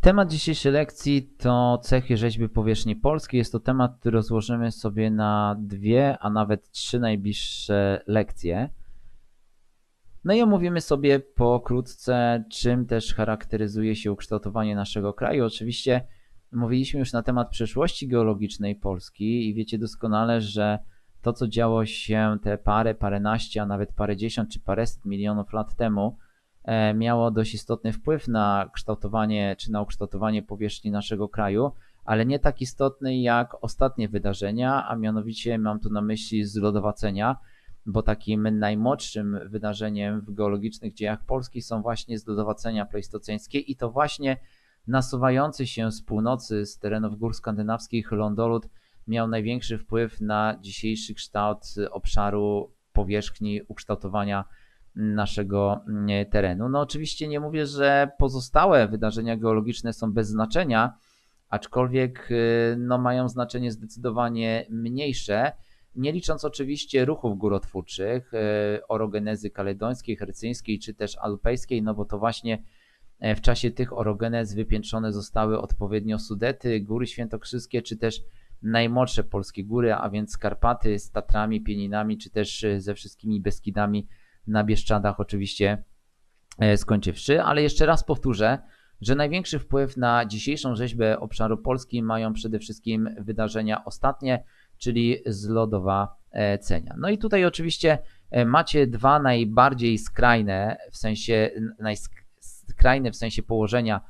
Temat dzisiejszej lekcji to cechy rzeźby powierzchni polskiej. Jest to temat, który rozłożymy sobie na dwie, a nawet trzy najbliższe lekcje. No i omówimy sobie pokrótce, czym też charakteryzuje się ukształtowanie naszego kraju. Oczywiście mówiliśmy już na temat przeszłości geologicznej Polski i wiecie doskonale, że to, co działo się te parę, paręnaście, a nawet parędziesiąt czy paręset milionów lat temu, miało dość istotny wpływ na kształtowanie czy na ukształtowanie powierzchni naszego kraju, ale nie tak istotny jak ostatnie wydarzenia, a mianowicie mam tu na myśli zlodowacenia, bo takim najmłodszym wydarzeniem w geologicznych dziejach Polski są właśnie zlodowacenia pleistoceńskie i to właśnie nasuwający się z północy, z terenów gór skandynawskich lądolud miał największy wpływ na dzisiejszy kształt obszaru powierzchni ukształtowania naszego mm, terenu. No oczywiście nie mówię, że pozostałe wydarzenia geologiczne są bez znaczenia, aczkolwiek y, no, mają znaczenie zdecydowanie mniejsze, nie licząc oczywiście ruchów górotwórczych, y, orogenezy kaledońskiej, hercyńskiej czy też alpejskiej, no bo to właśnie e, w czasie tych orogenez wypiętrzone zostały odpowiednio Sudety, Góry Świętokrzyskie, czy też najmłodsze polskie góry, a więc Karpaty z Tatrami, Pieninami, czy też y, ze wszystkimi Beskidami na Bieszczadach oczywiście e, skończywszy, ale jeszcze raz powtórzę, że największy wpływ na dzisiejszą rzeźbę obszaru Polski mają przede wszystkim wydarzenia ostatnie, czyli zlodowacenia. No i tutaj oczywiście e, macie dwa najbardziej skrajne, w sensie skrajne w sensie położenia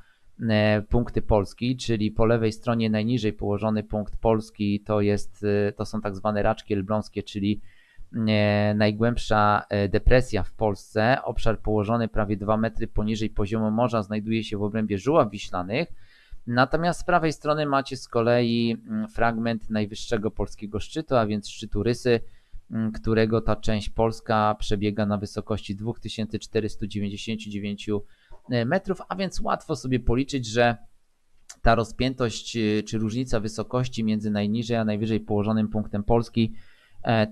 e, punkty Polski, czyli po lewej stronie najniżej położony punkt Polski to jest to są tak zwane raczki elbląskie, czyli najgłębsza e, depresja w Polsce. Obszar położony prawie 2 metry poniżej poziomu morza znajduje się w obrębie Żuław Wiślanych. Natomiast z prawej strony macie z kolei mm, fragment najwyższego polskiego szczytu, a więc szczytu Rysy, mm, którego ta część polska przebiega na wysokości 2499 e, metrów, a więc łatwo sobie policzyć, że ta rozpiętość e, czy różnica wysokości między najniżej a najwyżej położonym punktem Polski E,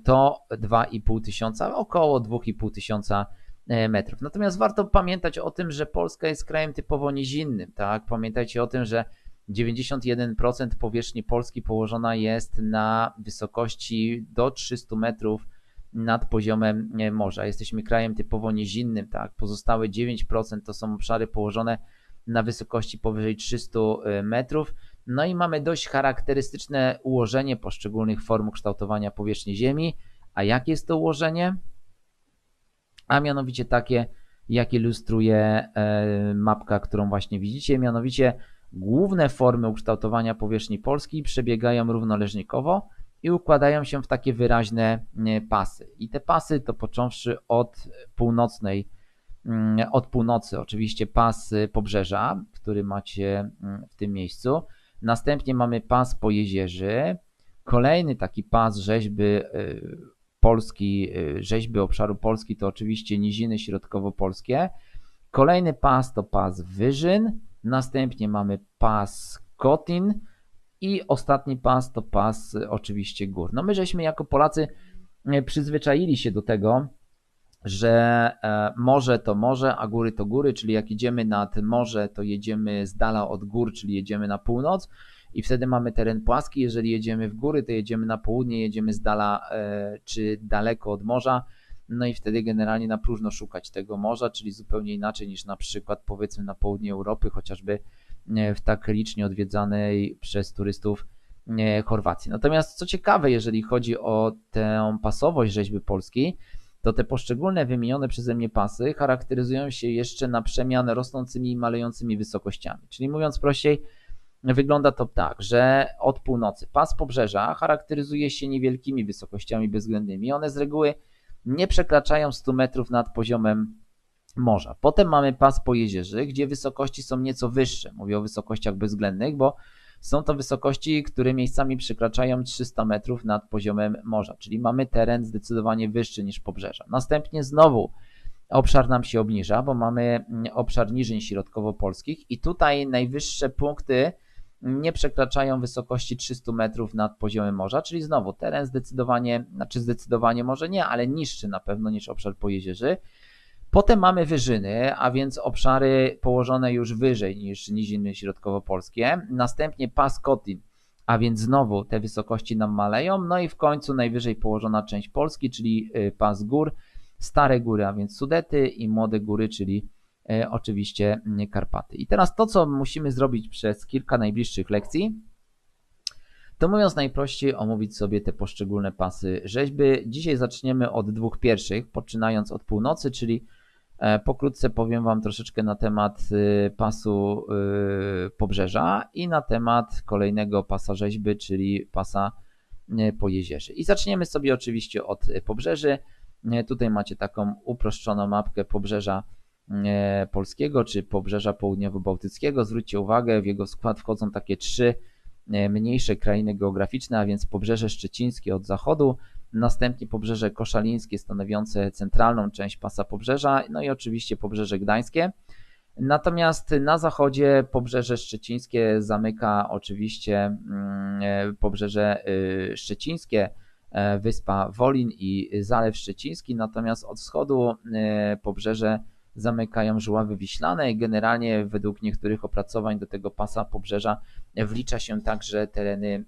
to 2,5 tysiąca, około 2,5 tysiąca e, metrów. Natomiast warto pamiętać o tym, że Polska jest krajem typowo nizinnym, tak? Pamiętajcie o tym, że 91% powierzchni Polski położona jest na wysokości do 300 metrów nad poziomem e, morza. Jesteśmy krajem typowo nizinnym, tak? Pozostałe 9% to są obszary położone na wysokości powyżej 300 metrów. No i mamy dość charakterystyczne ułożenie poszczególnych form kształtowania powierzchni Ziemi. A jakie jest to ułożenie? A mianowicie takie, jak ilustruje e, mapka, którą właśnie widzicie, mianowicie główne formy ukształtowania powierzchni Polski przebiegają równoleżnikowo i układają się w takie wyraźne pasy. I te pasy to począwszy od północnej, mm, od północy oczywiście pas pobrzeża, który macie mm, w tym miejscu, Następnie mamy pas po jezierzy. Kolejny taki pas rzeźby y, Polski, y, rzeźby obszaru Polski to oczywiście niziny środkowo-polskie. Kolejny pas to pas Wyżyn. Następnie mamy pas Kotin. I ostatni pas to pas y, oczywiście gór. No my żeśmy jako Polacy przyzwyczaili się do tego, że e, morze to morze, a góry to góry, czyli jak idziemy nad morze, to jedziemy z dala od gór, czyli jedziemy na północ i wtedy mamy teren płaski. Jeżeli jedziemy w góry, to jedziemy na południe, jedziemy z dala e, czy daleko od morza. No i wtedy generalnie na próżno szukać tego morza, czyli zupełnie inaczej niż na przykład powiedzmy na południe Europy, chociażby e, w tak licznie odwiedzanej przez turystów Chorwacji. Natomiast co ciekawe, jeżeli chodzi o tę pasowość rzeźby polskiej, to te poszczególne wymienione przeze mnie pasy charakteryzują się jeszcze na przemian rosnącymi i malejącymi wysokościami. Czyli mówiąc prościej, wygląda to tak, że od północy pas pobrzeża charakteryzuje się niewielkimi wysokościami bezwzględnymi. One z reguły nie przekraczają 100 metrów nad poziomem morza. Potem mamy pas po jezierzy, gdzie wysokości są nieco wyższe. Mówię o wysokościach bezwzględnych, bo są to wysokości, które miejscami przekraczają 300 metrów nad poziomem morza, czyli mamy teren zdecydowanie wyższy niż pobrzeża. Następnie znowu obszar nam się obniża, bo mamy mm, obszar niżyn środkowo-polskich i tutaj najwyższe punkty nie przekraczają wysokości 300 metrów nad poziomem morza, czyli znowu teren zdecydowanie, znaczy zdecydowanie może nie, ale niższy na pewno niż obszar pojezierzy. Potem mamy wyżyny, a więc obszary położone już wyżej niż niziny środkowopolskie. Następnie pas Kotlin, a więc znowu te wysokości nam maleją. No i w końcu najwyżej położona część Polski, czyli y, pas gór, stare góry, a więc Sudety i młode góry, czyli y, oczywiście y, Karpaty. I teraz to, co musimy zrobić przez kilka najbliższych lekcji, to mówiąc najprościej, omówić sobie te poszczególne pasy rzeźby. Dzisiaj zaczniemy od dwóch pierwszych, poczynając od północy, czyli pokrótce powiem Wam troszeczkę na temat y, pasu y, pobrzeża i na temat kolejnego pasa rzeźby, czyli pasa y, po jezierze. I zaczniemy sobie oczywiście od pobrzeży. Tutaj macie taką uproszczoną mapkę pobrzeża polskiego, czy pobrzeża południowo-bałtyckiego. Zwróćcie uwagę, w jego skład wchodzą takie trzy E, mniejsze krainy geograficzne, a więc Pobrzeże Szczecińskie od zachodu, następnie Pobrzeże Koszalińskie stanowiące centralną część pasa Pobrzeża, no i oczywiście Pobrzeże Gdańskie. Natomiast na zachodzie Pobrzeże Szczecińskie zamyka oczywiście mm, e, Pobrzeże y, Szczecińskie, e, wyspa Wolin i Zalew Szczeciński, natomiast od wschodu Pobrzeże zamykają żuławy wiślane. Generalnie według niektórych opracowań do tego pasa pobrzeża wlicza się także tereny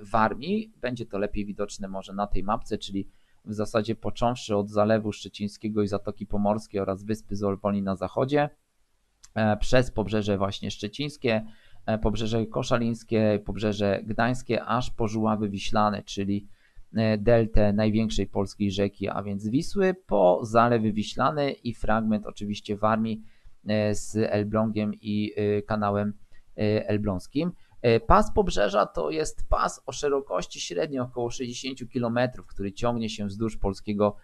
Warmii. Będzie to lepiej widoczne może na tej mapce, czyli w zasadzie począwszy od Zalewu Szczecińskiego i Zatoki Pomorskiej oraz Wyspy Zolponi na zachodzie, e, przez pobrzeże właśnie szczecińskie, e, pobrzeże koszalińskie, pobrzeże gdańskie, aż po Żuławy Wiślane, czyli deltę największej polskiej rzeki, a więc Wisły, po Zalewy Wiślane i fragment oczywiście Warmii e, z Elblągiem i e, kanałem elbląskim. Pas Pobrzeża to jest pas o szerokości średnio około 60 km, który ciągnie się wzdłuż polskiego,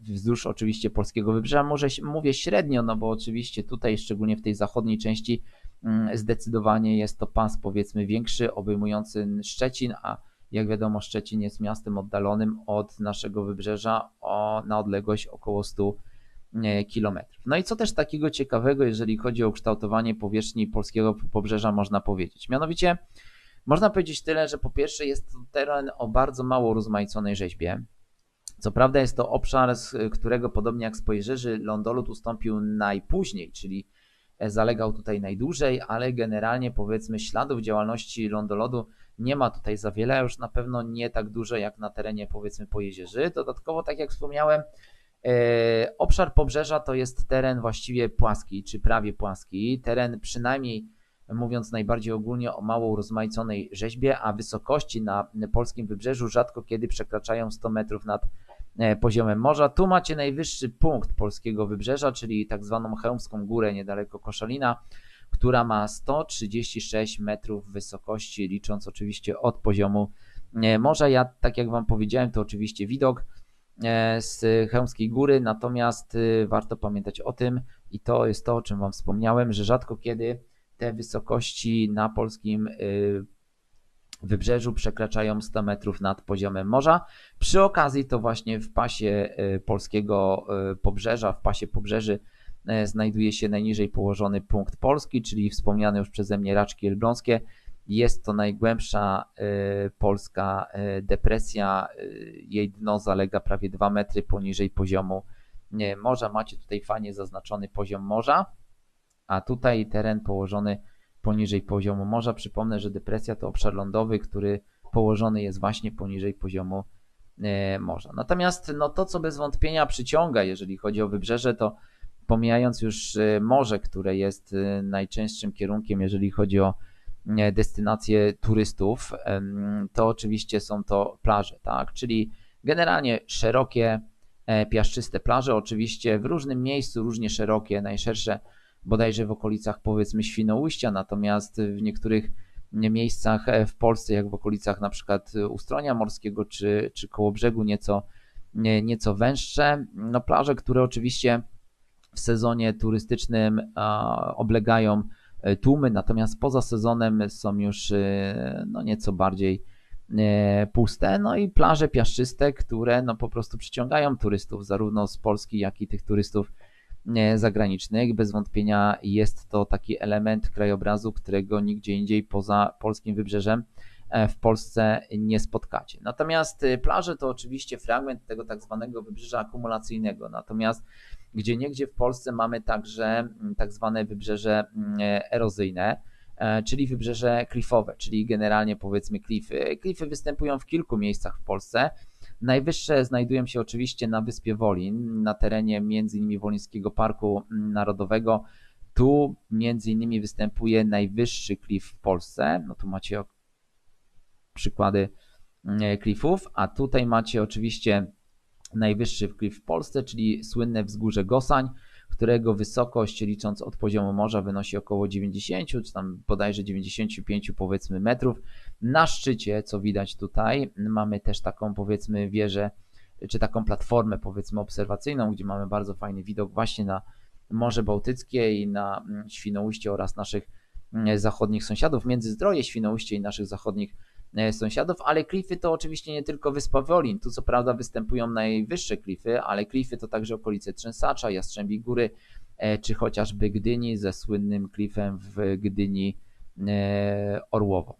wzdłuż oczywiście polskiego wybrzeża. Może mówię średnio, no bo oczywiście tutaj, szczególnie w tej zachodniej części, mm, zdecydowanie jest to pas powiedzmy większy, obejmujący Szczecin, a jak wiadomo, Szczecin jest miastem oddalonym od naszego wybrzeża o, na odległość około 100 km. No i co też takiego ciekawego, jeżeli chodzi o kształtowanie powierzchni polskiego pobrzeża, można powiedzieć? Mianowicie, można powiedzieć tyle, że po pierwsze jest to teren o bardzo mało rozmaiconej rzeźbie. Co prawda jest to obszar, z którego podobnie jak z lądolud ustąpił najpóźniej, czyli zalegał tutaj najdłużej, ale generalnie powiedzmy śladów działalności lądolodu nie ma tutaj za wiele, już na pewno nie tak dużo jak na terenie powiedzmy Pojezierzy. Dodatkowo, tak jak wspomniałem, e, obszar pobrzeża to jest teren właściwie płaski, czy prawie płaski. Teren przynajmniej mówiąc najbardziej ogólnie o mało urozmaiconej rzeźbie, a wysokości na polskim wybrzeżu rzadko kiedy przekraczają 100 metrów nad poziomem morza. Tu macie najwyższy punkt polskiego wybrzeża, czyli tak zwaną Chełmską Górę niedaleko Koszalina, która ma 136 metrów wysokości, licząc oczywiście od poziomu e, morza. Ja, tak jak Wam powiedziałem, to oczywiście widok e, z Chełmskiej Góry, natomiast e, warto pamiętać o tym, i to jest to, o czym Wam wspomniałem, że rzadko kiedy te wysokości na polskim wybrzeżu przekraczają 100 metrów nad poziomem morza. Przy okazji to właśnie w pasie polskiego pobrzeża, w pasie pobrzeży E, znajduje się najniżej położony punkt Polski, czyli wspomniane już przeze mnie Raczki Elbląskie. Jest to najgłębsza e, polska e, depresja. Jej dno zalega prawie 2 metry poniżej poziomu morza. Macie tutaj fajnie zaznaczony poziom morza, a tutaj teren położony poniżej poziomu morza. Przypomnę, że depresja to obszar lądowy, który położony jest właśnie poniżej poziomu morza. Natomiast no, to, co bez wątpienia przyciąga, jeżeli chodzi o wybrzeże, to pomijając już y, morze, które jest y, najczęstszym kierunkiem, jeżeli chodzi o destynacje turystów, to oczywiście są to plaże, tak? Czyli generalnie szerokie, e, piaszczyste plaże, oczywiście w różnym miejscu różnie szerokie, najszersze bodajże w okolicach powiedzmy Świnoujścia, natomiast w niektórych miejscach e, w Polsce, jak w okolicach na przykład Ustronia Morskiego czy, czy koło brzegu nieco, nieco węższe, no plaże, które oczywiście w sezonie turystycznym oblegają e, tłumy, natomiast poza sezonem są już e, no, nieco bardziej puste. No i plaże piaszczyste, które no, po prostu przyciągają turystów, zarówno z Polski, jak i tych turystów zagranicznych. Bez wątpienia jest to taki element krajobrazu, którego nigdzie indziej poza polskim wybrzeżem w Polsce nie spotkacie. Natomiast plaże to oczywiście fragment tego tak zwanego wybrzeża akumulacyjnego. Natomiast gdzie niegdzie w Polsce mamy także tak zwane wybrzeże erozyjne, e, czyli wybrzeże klifowe, czyli generalnie powiedzmy klify. Klify występują w kilku miejscach w Polsce. Najwyższe znajdują się oczywiście na wyspie Wolin, na terenie m.in. Wolińskiego Parku Narodowego. Tu innymi występuje najwyższy klif w Polsce. No tu macie przykłady klifów, a tutaj macie oczywiście najwyższy klif w Polsce, czyli słynne wzgórze Gosań, którego wysokość licząc od poziomu morza wynosi około 90 czy tam bodajże 95 powiedzmy metrów. Na szczycie, co widać tutaj, mamy też taką powiedzmy wieżę, czy taką platformę powiedzmy obserwacyjną, gdzie mamy bardzo fajny widok właśnie na Morze Bałtyckie i na mm, Świnoujście oraz naszych mm, zachodnich sąsiadów, Międzyzdroje, Świnoujście i naszych zachodnich sąsiadów, ale klify to oczywiście nie tylko wyspa Wolin. Tu co prawda występują najwyższe klify, ale klify to także okolice Trzęsacza, Jastrzębi Góry, e, czy chociażby Gdyni ze słynnym klifem w Gdyni e, Orłowo.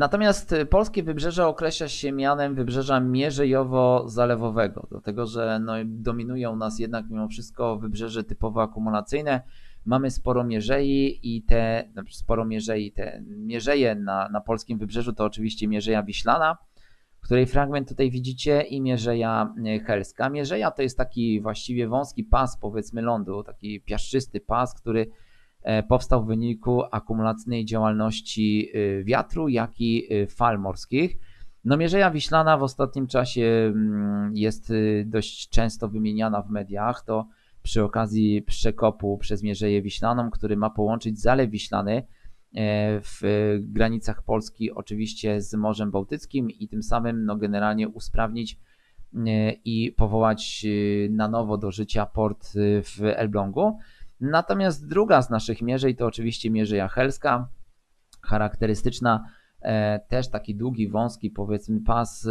Natomiast y, polskie wybrzeże określa się mianem wybrzeża mierzejowo-zalewowego, dlatego że no, dominują nas jednak mimo wszystko wybrzeże typowo akumulacyjne. Mamy sporo mierzei i te, no, sporo mierzei, te mierzeje na, na polskim wybrzeżu to oczywiście mierzeja Wiślana, której fragment tutaj widzicie i mierzeja y, helska. Mierzeja to jest taki właściwie wąski pas powiedzmy lądu, taki piaszczysty pas, który powstał w wyniku akumulacyjnej działalności y, wiatru, jak i y, fal morskich. No Mierzeja Wiślana w ostatnim czasie mm, jest y, dość często wymieniana w mediach. To przy okazji przekopu przez Mierzeję Wiślaną, który ma połączyć Zalew Wiślany e, w granicach Polski oczywiście z Morzem Bałtyckim i tym samym no, generalnie usprawnić i powołać na nowo do życia port w Elblągu. Natomiast druga z naszych mierzej to oczywiście mierzeja helska, charakterystyczna, e, też taki długi, wąski powiedzmy pas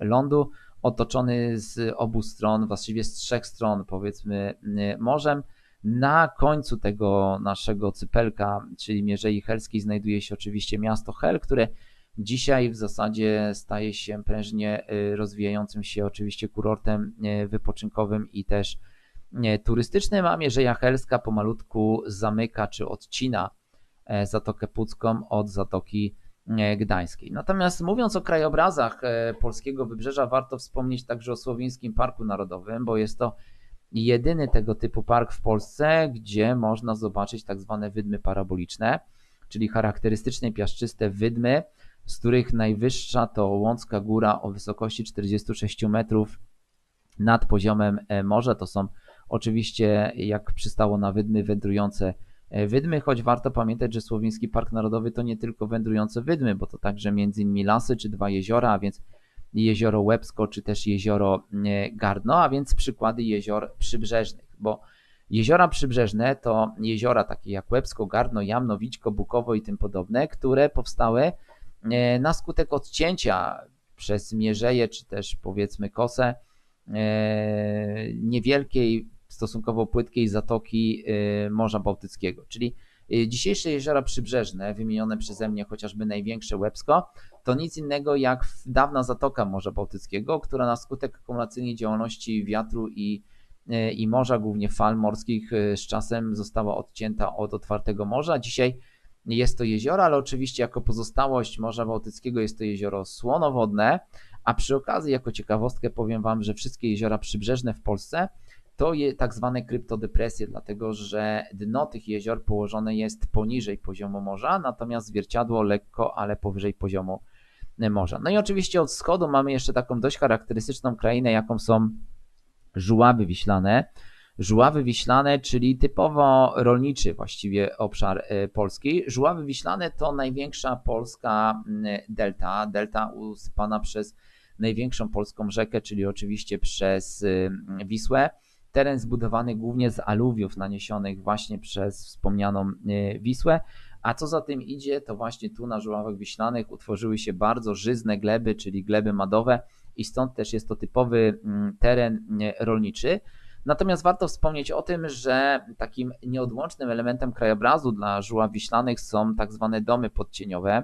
lądu, otoczony z obu stron, właściwie z trzech stron powiedzmy morzem. Na końcu tego naszego cypelka, czyli Mierzei Helskiej, znajduje się oczywiście miasto Hel, które dzisiaj w zasadzie staje się prężnie y, rozwijającym się oczywiście kurortem y, wypoczynkowym i też turystycznym, a Mierzeja Helska pomalutku zamyka czy odcina e, Zatokę Pucką od Zatoki e, Gdańskiej. Natomiast mówiąc o krajobrazach e, polskiego wybrzeża, warto wspomnieć także o Słowińskim Parku Narodowym, bo jest to jedyny tego typu park w Polsce, gdzie można zobaczyć tak zwane wydmy paraboliczne, czyli charakterystyczne piaszczyste wydmy, z których najwyższa to Łącka Góra o wysokości 46 metrów nad poziomem morza. To są Oczywiście, jak przystało na wydmy wędrujące e, wydmy, choć warto pamiętać, że Słowiński Park Narodowy to nie tylko wędrujące wydmy, bo to także m.in. lasy czy dwa jeziora, a więc jezioro Łebsko czy też jezioro e, Gardno, a więc przykłady jezior przybrzeżnych, bo jeziora przybrzeżne to jeziora takie jak Łebsko, Gardno, Jamno, Wićko, Bukowo i tym podobne, które powstały e, na skutek odcięcia przez mierzeje czy też powiedzmy kosę niewielkiej stosunkowo płytkiej zatoki y, Morza Bałtyckiego. Czyli y, dzisiejsze jeziora przybrzeżne, wymienione przeze mnie chociażby największe Łebsko, to nic innego jak dawna zatoka Morza Bałtyckiego, która na skutek akumulacyjnej działalności wiatru i, y, i morza, głównie fal morskich, z czasem została odcięta od otwartego morza. Dzisiaj jest to jezioro, ale oczywiście jako pozostałość Morza Bałtyckiego jest to jezioro słonowodne, a przy okazji jako ciekawostkę powiem Wam, że wszystkie jeziora przybrzeżne w Polsce to jest tak zwane kryptodepresje, dlatego że dno tych jezior położone jest poniżej poziomu morza, natomiast zwierciadło lekko, ale powyżej poziomu morza. No i oczywiście od wschodu mamy jeszcze taką dość charakterystyczną krainę, jaką są żuławy wiślane. Żuławy wiślane, czyli typowo rolniczy właściwie obszar e, Polski. Żuławy wiślane to największa polska delta, delta usypana przez największą polską rzekę, czyli oczywiście przez Wisłę. Teren zbudowany głównie z aluwiów naniesionych właśnie przez wspomnianą e, Wisłę, A co za tym idzie, to właśnie tu na żuławach wiślanych utworzyły się bardzo żyzne gleby, czyli gleby madowe i stąd też jest to typowy mm, teren rolniczy. Natomiast warto wspomnieć o tym, że takim nieodłącznym elementem krajobrazu dla żuław wiślanych są tak zwane domy podcieniowe.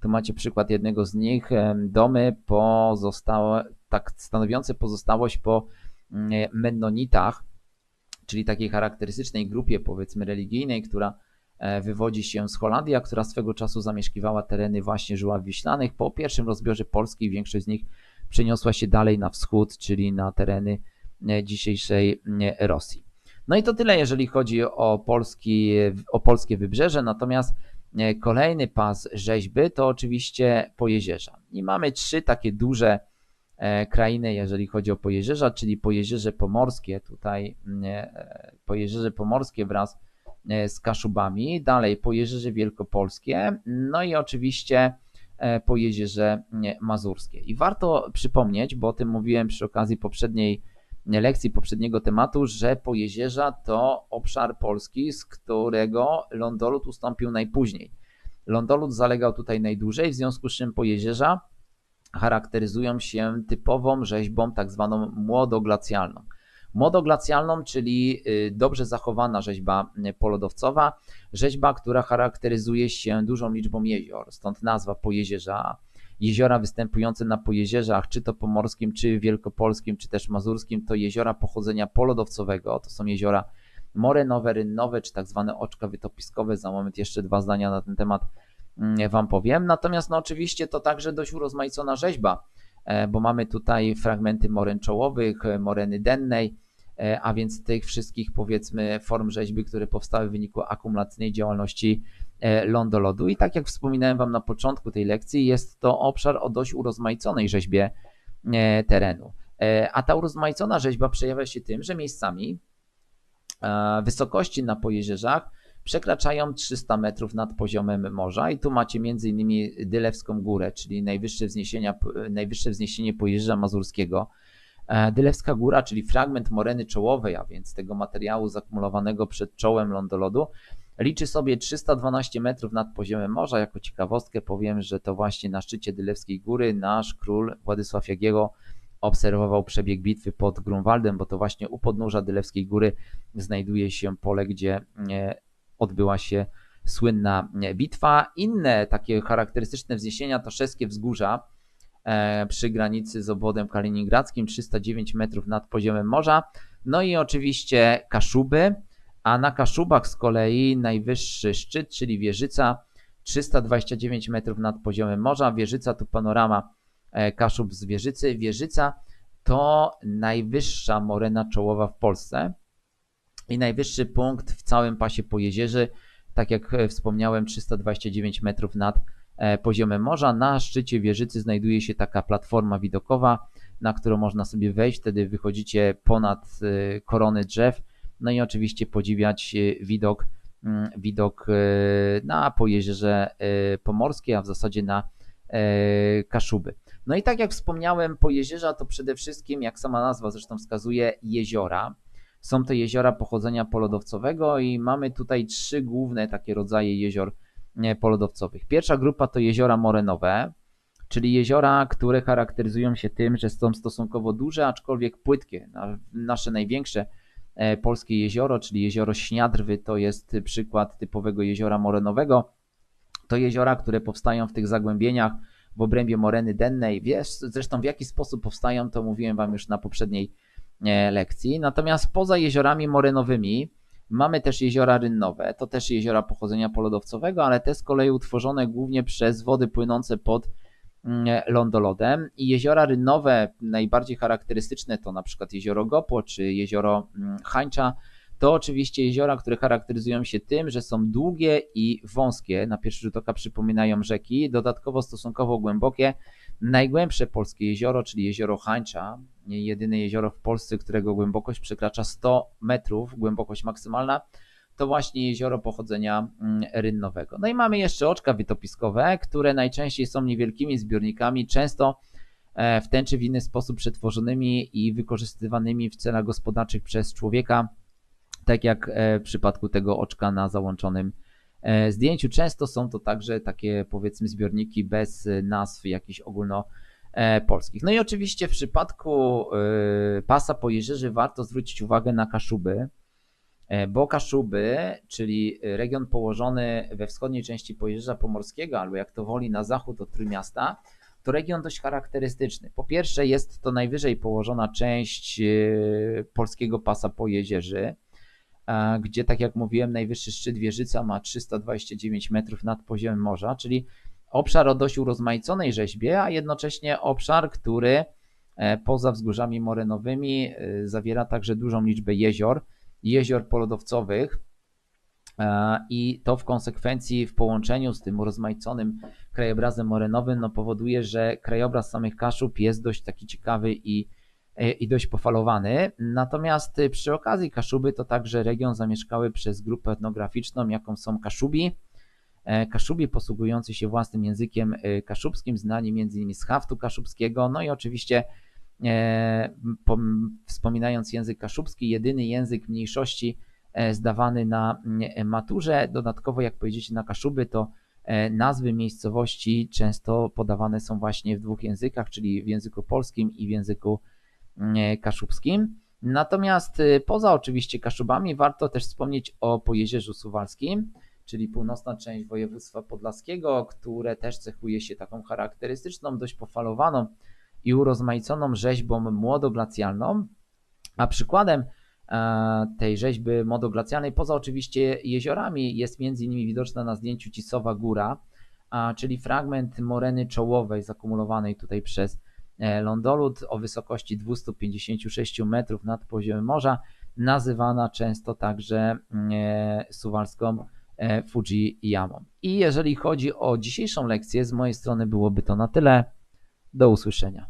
Tu macie przykład jednego z nich, domy pozostałe, tak stanowiące pozostałość po Mennonitach, czyli takiej charakterystycznej grupie powiedzmy religijnej, która e, wywodzi się z Holandii, a która swego czasu zamieszkiwała tereny właśnie żuław wiślanych. Po pierwszym rozbiorze Polski większość z nich przeniosła się dalej na wschód, czyli na tereny e, dzisiejszej e, Rosji. No i to tyle, jeżeli chodzi o, Polski, o polskie wybrzeże, natomiast kolejny pas rzeźby to oczywiście Pojezierza. I mamy trzy takie duże krainy, jeżeli chodzi o Pojezierza, czyli Pojezierze Pomorskie, tutaj Pojezierze Pomorskie wraz z Kaszubami, dalej Pojezierze Wielkopolskie, no i oczywiście E, po Jezierze Mazurskie. I warto przypomnieć, bo o tym mówiłem przy okazji poprzedniej lekcji, poprzedniego tematu, że Pojezierza to obszar Polski, z którego lądolud ustąpił najpóźniej. Lądolud zalegał tutaj najdłużej, w związku z czym Pojezierza charakteryzują się typową rzeźbą tak zwaną młodoglacjalną. Modoglacjalną, czyli y, dobrze zachowana rzeźba y, polodowcowa, rzeźba, która charakteryzuje się dużą liczbą jezior, stąd nazwa Pojezierza. Jeziora występujące na pojezierzach, czy to pomorskim, czy wielkopolskim, czy też mazurskim, to jeziora pochodzenia polodowcowego, to są jeziora morenowe, rynnowe, czy tak zwane oczka wytopiskowe. Za moment jeszcze dwa zdania na ten temat Wam powiem. Natomiast no oczywiście to także dość urozmaicona rzeźba E, bo mamy tutaj fragmenty moren czołowych, e, moreny dennej, e, a więc tych wszystkich powiedzmy form rzeźby, które powstały w wyniku akumulacyjnej działalności lądolodu. I tak jak wspominałem Wam na początku tej lekcji, jest to obszar o dość urozmaiconej rzeźbie terenu. A ta urozmaicona rzeźba przejawia się tym, że miejscami wysokości na pojezierzach przekraczają 300 metrów nad poziomem morza i tu macie m.in. Dylewską Górę, czyli najwyższe, wzniesienia, najwyższe wzniesienie Pojezierza Mazurskiego. E, Dylewska Góra, czyli fragment moreny czołowej, a więc tego materiału zakumulowanego przed czołem lądolodu, liczy sobie 312 metrów nad poziomem morza. Jako ciekawostkę powiem, że to właśnie na szczycie Dylewskiej Góry nasz król Władysław Jagiełło obserwował przebieg bitwy pod Grunwaldem, bo to właśnie u podnóża Dylewskiej Góry znajduje się pole, gdzie e, odbyła się słynna bitwa. Inne takie charakterystyczne wzniesienia to Szeskie Wzgórza e, przy granicy z obwodem kaliningradzkim, 309 metrów nad poziomem morza. No i oczywiście Kaszuby, a na Kaszubach z kolei najwyższy szczyt, czyli Wieżyca, 329 metrów nad poziomem morza. Wieżyca to panorama e, Kaszub z Wieżycy. Wieżyca to najwyższa morena czołowa w Polsce i najwyższy punkt w całym pasie Pojezierzy, tak jak e, wspomniałem, 329 metrów nad e, poziomem morza. Na szczycie wieżycy znajduje się taka platforma widokowa, na którą można sobie wejść, wtedy wychodzicie ponad e, korony drzew, no i oczywiście podziwiać widok, mm, widok na Pojezierze Pomorskie, a w zasadzie na Kaszuby. No i tak jak wspomniałem, Pojezierza to przede wszystkim, jak sama nazwa zresztą wskazuje, jeziora. Są to jeziora pochodzenia polodowcowego i mamy tutaj trzy główne takie rodzaje jezior e, polodowcowych. Pierwsza grupa to jeziora morenowe, czyli jeziora, które charakteryzują się tym, że są stosunkowo duże, aczkolwiek płytkie. Nasze największe e, polskie jezioro, czyli jezioro Śniadrwy, to jest przykład typowego jeziora morenowego. To jeziora, które powstają w tych zagłębieniach w obrębie moreny dennej. Wiesz, zresztą w jaki sposób powstają, to mówiłem Wam już na poprzedniej lekcji. Natomiast poza jeziorami morenowymi mamy też jeziora rynnowe, to też jeziora pochodzenia polodowcowego, ale te z kolei utworzone głównie przez wody płynące pod mm, lądolodem i jeziora rynnowe najbardziej charakterystyczne to na przykład jezioro Gopo czy jezioro mm, Hańcza, to oczywiście jeziora, które charakteryzują się tym, że są długie i wąskie, na pierwszy rzut oka przypominają rzeki, dodatkowo stosunkowo głębokie. Najgłębsze polskie jezioro, czyli jezioro Hańcza, jedyne jezioro w Polsce, którego głębokość przekracza 100 metrów, głębokość maksymalna, to właśnie jezioro pochodzenia mm, rynnowego. No i mamy jeszcze oczka wytopiskowe, które najczęściej są niewielkimi zbiornikami, często e, w ten czy w inny sposób przetworzonymi i wykorzystywanymi w celach gospodarczych przez człowieka, tak jak e, w przypadku tego oczka na załączonym e, zdjęciu. Często są to także takie powiedzmy zbiorniki bez nazw jakichś ogólnopolskich. No i oczywiście w przypadku pasa po warto zwrócić uwagę na Kaszuby, bo Kaszuby, czyli region położony we wschodniej części Pojezierza Pomorskiego, albo jak to woli na zachód od Trójmiasta, to region dość charakterystyczny. Po pierwsze, jest to najwyżej położona część e, polskiego pasa po jezierzy, e, gdzie, tak jak mówiłem, najwyższy szczyt wieżyca ma 329 metrów nad poziomem morza, czyli obszar o dość urozmaiconej rzeźbie, a jednocześnie obszar, który e, poza wzgórzami morenowymi zawiera także dużą liczbę jezior, jezior polodowcowych, i to w konsekwencji w połączeniu z tym urozmaiconym krajobrazem morenowym no powoduje, że krajobraz samych Kaszub jest dość taki ciekawy i, e, i dość pofalowany. Natomiast e, przy okazji Kaszuby to także region zamieszkały przez grupę etnograficzną, jaką są Kaszubi. E, Kaszubi posługujący się własnym językiem kaszubskim, znani m.in. z haftu kaszubskiego, no i oczywiście wspominając język kaszubski, jedyny język mniejszości zdawany na maturze. Dodatkowo, jak pojedziecie na Kaszuby, to E, nazwy miejscowości często podawane są właśnie w dwóch językach, czyli w języku polskim i w języku mm, e, kaszubskim. Natomiast e, poza oczywiście Kaszubami warto też wspomnieć o Pojezierzu Suwalskim, czyli północna część województwa podlaskiego, które też cechuje się taką charakterystyczną, dość pofalowaną i urozmaiconą rzeźbą młodoglacjalną. A przykładem E, tej rzeźby modoglacjalnej. Poza oczywiście jeziorami jest między innymi widoczna na zdjęciu Cisowa Góra, czyli fragment moreny czołowej zakumulowanej tutaj przez e, lądolud o wysokości 256 metrów nad poziomem morza, nazywana często także mm, e, suwalską Fuji Yamą. I jeżeli chodzi o dzisiejszą lekcję, z mojej strony byłoby to na tyle. Do usłyszenia.